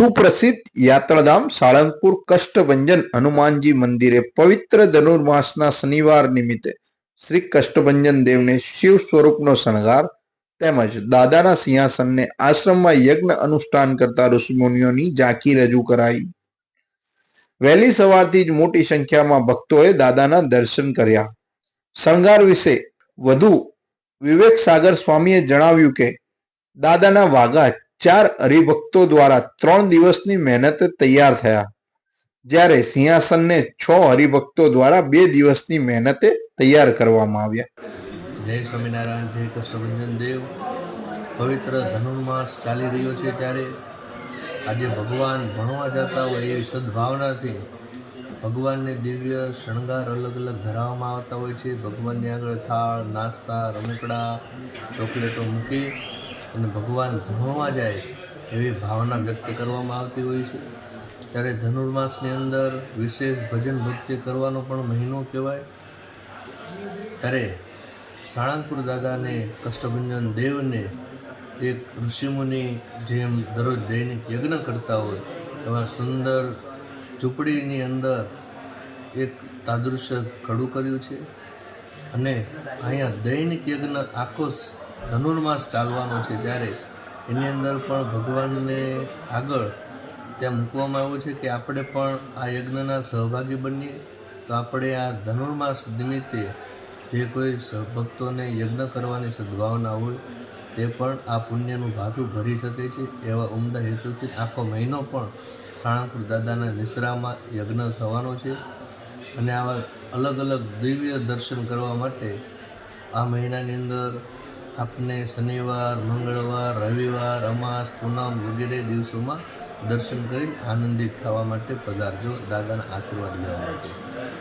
સુપ્રસિદ્ધ યાત્રાધામ સાળંગપુર કષ્ટભંજન હનુમાનજી મંદિરે પવિત્ર ધનુર્માસના શનિવાર નિમિત્તે શ્રી કષ્ટભંજન દેવને શિવ સ્વરૂપનો શણગાર તેમજ દાદાના સિંહાસનને આશ્રમમાં યજ્ઞ અનુષ્ઠાન કરતા ઋષિમુનિઓની ઝાંકી રજૂ કરાઈ. વહેલી સવારથી જ મોટી સંખ્યામાં ભક્તોએ દાદાના દર્શન કર્યા. શણગાર વિશે વધુ વિવેક સાગર સ્વામીએ જણાવ્યું કે, દાદાના વાઘા ચાર હરિભક્તો દ્વારા ત્રણ દિવસની મહેનતે તૈયાર થયા. જ્યારે સિંહાસનને છ હરિભક્તો દ્વારા બે દિવસની મહેનતે તૈયાર કરવામાં આવ્યા. જય સ્વામિનારાયણ, જય કૃષ્ણભંજન દેવ. પવિત્ર ધનુર્માસ ચાલી રહ્યો છે ત્યારે આજે ભગવાન ભણવા જતા હોય એવી સદભાવનાથી ભગવાનને દિવ્ય શણગાર અલગ અલગ ધરાવવામાં આવતા હોય છે. ભગવાનની આગળ થાળ, નાસ્તા, રમકડા, ચોકલેટો મૂકી અને ભગવાન ભણવા જાય એવી ભાવના વ્યક્ત કરવામાં આવતી હોય છે. ત્યારે ધનુર્માસની અંદર વિશેષ ભજન ભક્તિ કરવાનો પણ મહિનો કહેવાય. ત્યારે સાળંગપુર દાદાને કષ્ટભંજન દેવને એક ઋષિમુનિ જેમ દરરોજ દૈનિક યજ્ઞ કરતા હોય, એવા સુંદર ઝૂંપડીની અંદર એક તાદૃશ્ય ખડું કર્યું છે. અને અહીંયા દૈનિક યજ્ઞ આખો ધનુર્માસ ચાલવાનો છે ત્યારે એની અંદર પણ ભગવાનને આગળ ત્યાં મૂકવામાં આવ્યું છે કે આપણે પણ આ યજ્ઞના સહભાગી બનીએ. તો આપણે આ ધનુર્માસ નિમિત્તે જે કોઈ ભક્તોને યજ્ઞ કરવાની સદભાવના હોય તે પણ આ પુણ્યનું ભાથું ભરી શકે છે એવા ઉમદા હેતુથી આખો મહિનો પણ સાળંગપુર દાદાના નિશ્રામાં યજ્ઞ થવાનો છે. અને આવા અલગ અલગ દિવ્ય દર્શન કરવા માટે આ મહિનાની અંદર આપને શનિવાર, મંગળવાર, રવિવાર, અમાસ, પૂનમ વગેરે દિવસોમાં દર્શન કરી આનંદિત થવા માટે પધારજો. દાદાના આશીર્વાદ લેવા માટે.